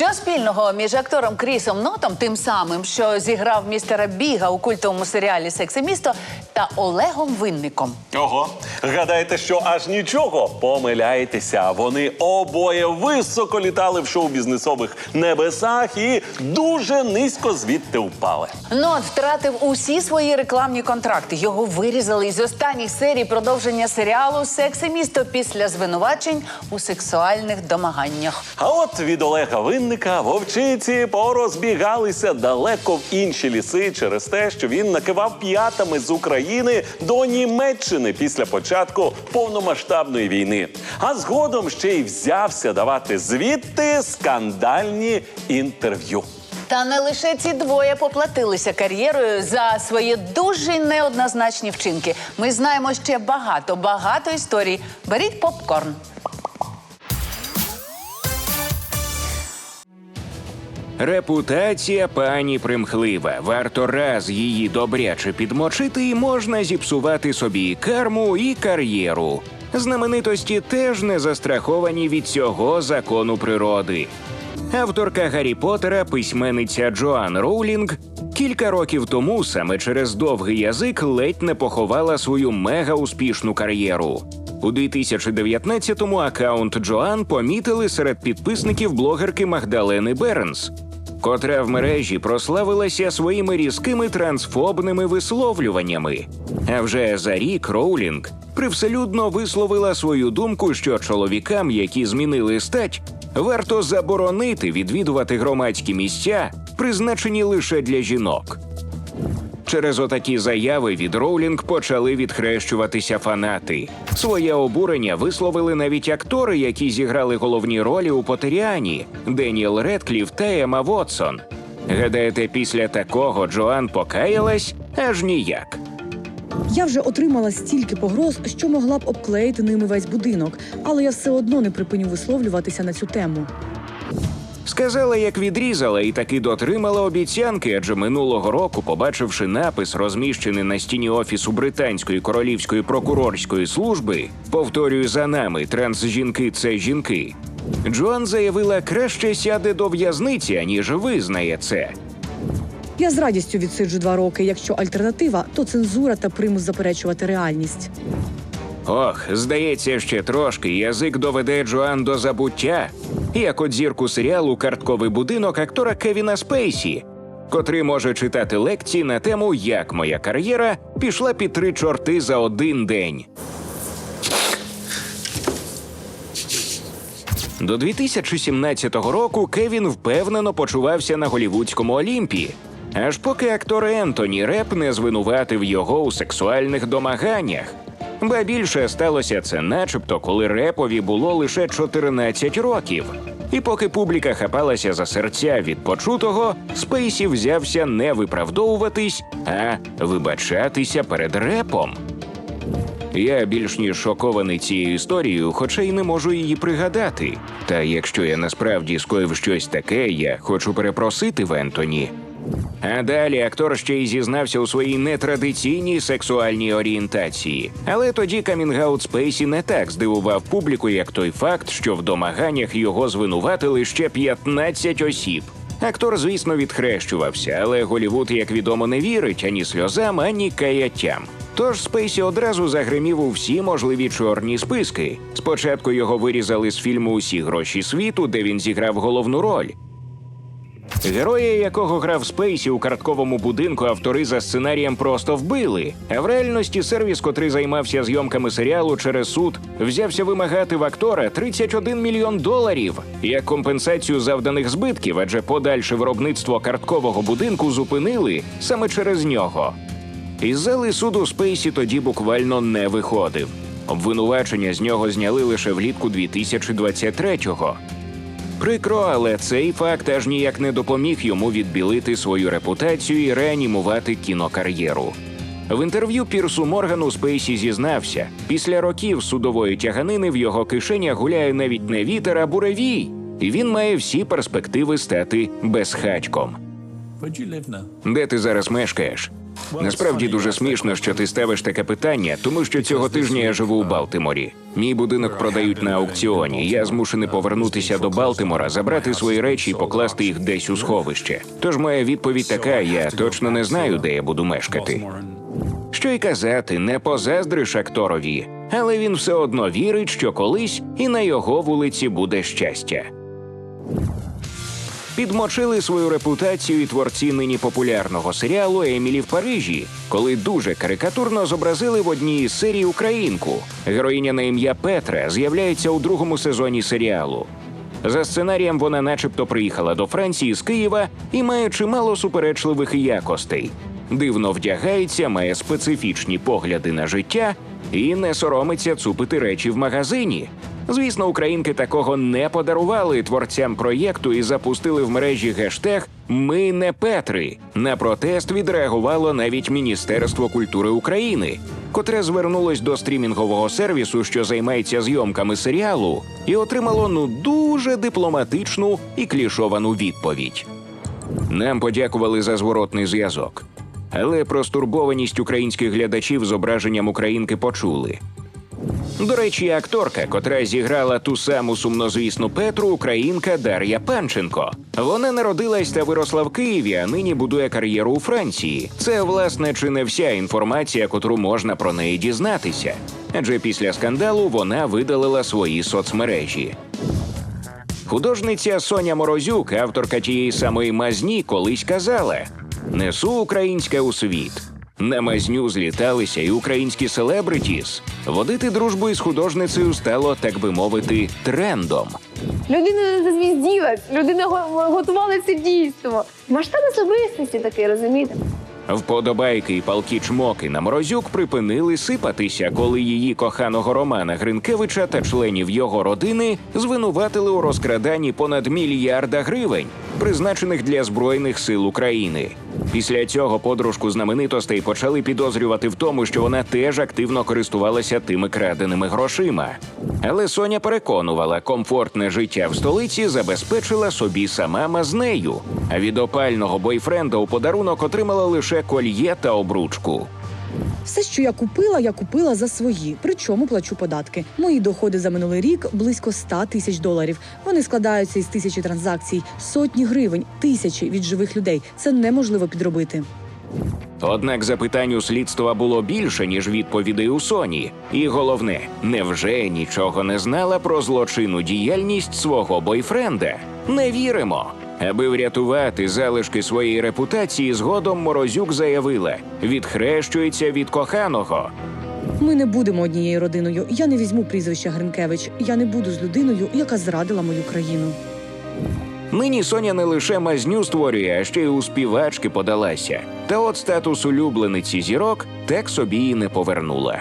Що спільного між актором Крісом Нотом, тим самим, що зіграв містера Біга у культовому серіалі Секс і місто, та Олегом Винником? Ого, гадаєте, що аж нічого? Помиляєтеся. Вони обоє високо літали в шоу-бізнесових небесах і дуже низько звідти впали. Нот втратив усі свої рекламні контракти. Його вирізали із останніх серій продовження серіалу Секс і місто після звинувачень у сексуальних домаганнях. А от від Олега Винника вовчиці порозбігалися далеко в інші ліси через те, що він накивав п'ятами з України до Німеччини після початку повномасштабної війни. А згодом ще й взявся давати звідти скандальні інтерв'ю. Та не лише ці двоє поплатилися кар'єрою за свої дуже неоднозначні вчинки. Ми знаємо ще багато, багато історій. Беріть попкорн. Репутація пані примхлива. Варто раз її добряче підмочити, і можна зіпсувати собі і карму, і кар'єру. Знаменитості теж не застраховані від цього закону природи. Авторка Гаррі Поттера, письменниця Джоан Роулінг, кілька років тому саме через довгий язик ледь не поховала свою мега успішну кар'єру. У 2019-му акаунт Джоан помітили серед підписників блогерки Магдалени Бернс, котра в мережі прославилася своїми різкими трансфобними висловлюваннями. А вже за рік Роулінг привселюдно висловила свою думку, що чоловікам, які змінили стать, варто заборонити відвідувати громадські місця, призначені лише для жінок. Через отакі заяви від Роулінг почали відхрещуватися фанати. Своє обурення висловили навіть актори, які зіграли головні ролі у Потеріані Деніел Редкліф та Ема Вотсон. Гадаєте, після такого Джоан покаялась аж ніяк. Я вже отримала стільки погроз, що могла б обклеїти ними весь будинок, але я все одно не припиню висловлюватися на цю тему. Сказала, як відрізала, і таки дотримала обіцянки, адже минулого року, побачивши напис, розміщений на стіні офісу британської королівської прокурорської служби, повторюю за нами, трансжінки це жінки. Джоан заявила, краще сяде до в'язниці, аніж визнає це. Я з радістю відсиджу два роки. Якщо альтернатива, то цензура та примус заперечувати реальність. Ох, здається, ще трошки язик доведе Джоан до забуття, як от зірку серіалу Картковий будинок актора Кевіна Спейсі, котрий може читати лекції на тему Як моя кар'єра пішла під три чорти за один день. До 2017 року Кевін впевнено почувався на голівудському Олімпі, аж поки актор Ентоні Реп не звинуватив його у сексуальних домаганнях. Ба більше сталося це, начебто, коли репові було лише 14 років. І поки публіка хапалася за серця від почутого, Спейсі взявся не виправдовуватись, а вибачатися перед репом. Я більш ніж шокований цією історією, хоча й не можу її пригадати. Та якщо я насправді скоїв щось таке, я хочу перепросити в Ентоні. А далі актор ще й зізнався у своїй нетрадиційній сексуальній орієнтації. Але тоді камінгаут Спейсі не так здивував публіку, як той факт, що в домаганнях його звинуватили ще 15 осіб. Актор, звісно, відхрещувався, але Голівуд, як відомо, не вірить ані сльозам, ані каяттям. Тож Спейсі одразу загримів у всі можливі чорні списки. Спочатку його вирізали з фільму Усі гроші світу, де він зіграв головну роль. Героя, якого грав Спейсі у картковому будинку, автори за сценарієм просто вбили. А в реальності сервіс, котрий займався зйомками серіалу через суд, взявся вимагати в актора 31 мільйон доларів як компенсацію завданих збитків, адже подальше виробництво карткового будинку зупинили саме через нього. Із зали суду Спейсі тоді буквально не виходив. Обвинувачення з нього зняли лише влітку 2023-го. Прикро, але цей факт аж ніяк не допоміг йому відбілити свою репутацію і реанімувати кінокар'єру. В інтерв'ю Пірсу Моргану Спейсі зізнався, після років судової тяганини в його кишенях гуляє навіть не вітер, а буревій, і він має всі перспективи стати безхатьком. Де ти зараз мешкаєш? Насправді дуже смішно, що ти ставиш таке питання, тому що цього тижня я живу у Балтиморі. Мій будинок продають на аукціоні. Я змушений повернутися до Балтимора, забрати свої речі і покласти їх десь у сховище. Тож моя відповідь така: я точно не знаю, де я буду мешкати. Що й казати, не позаздриш акторові, але він все одно вірить, що колись і на його вулиці буде щастя. Підмочили свою репутацію і творці нині популярного серіалу Емілі в Парижі, коли дуже карикатурно зобразили в одній із серій українку. Героїня на ім'я Петра з'являється у другому сезоні серіалу. За сценарієм вона, начебто, приїхала до Франції з Києва і має чимало суперечливих якостей. Дивно вдягається, має специфічні погляди на життя і не соромиться цупити речі в магазині. Звісно, українки такого не подарували творцям проєкту і запустили в мережі гештег Ми не Петри. На протест відреагувало навіть Міністерство культури України, котре звернулось до стрімінгового сервісу, що займається зйомками серіалу, і отримало ну дуже дипломатичну і клішовану відповідь. Нам подякували за зворотний зв'язок. Але про стурбованість українських глядачів зображенням українки почули. До речі, акторка, котра зіграла ту саму сумнозвісну Петру, українка Дар'я Панченко. Вона народилась та виросла в Києві, а нині будує кар'єру у Франції. Це, власне, чи не вся інформація, котру можна про неї дізнатися. Адже після скандалу вона видалила свої соцмережі. Художниця Соня Морозюк, авторка тієї самої мазні, колись казала: несу українське у світ. На мазню зліталися і українські селебритіс. Водити дружбу із художницею стало, так би мовити, трендом. Людина не зазвізділась, людина готувала це дійство. Масштаб особистості такий, розумієте? Вподобайки і палкі чмоки на Морозюк припинили сипатися, коли її коханого Романа Гринкевича та членів його родини звинуватили у розкраданні понад мільярда гривень, призначених для збройних сил України. Після цього подружку знаменитостей почали підозрювати в тому, що вона теж активно користувалася тими краденими грошима. Але Соня переконувала, комфортне життя в столиці забезпечила собі сама мазнею. А від опального бойфренда у подарунок отримала лише кольє та обручку. Все, що я купила, я купила за свої, причому плачу податки. Мої доходи за минулий рік близько 100 тисяч доларів. Вони складаються із тисячі транзакцій, сотні гривень, тисячі від живих людей. Це неможливо підробити. Однак запитань у слідства було більше, ніж відповідей у Соні. І головне, невже нічого не знала про злочинну діяльність свого бойфренда? Не віримо. Аби врятувати залишки своєї репутації, згодом Морозюк заявила: відхрещується від коханого. Ми не будемо однією родиною. Я не візьму прізвища Гринкевич. Я не буду з людиною, яка зрадила мою країну. Нині Соня не лише мазню створює, а ще й у співачки подалася. Та от статус улюблениці зірок так собі і не повернула.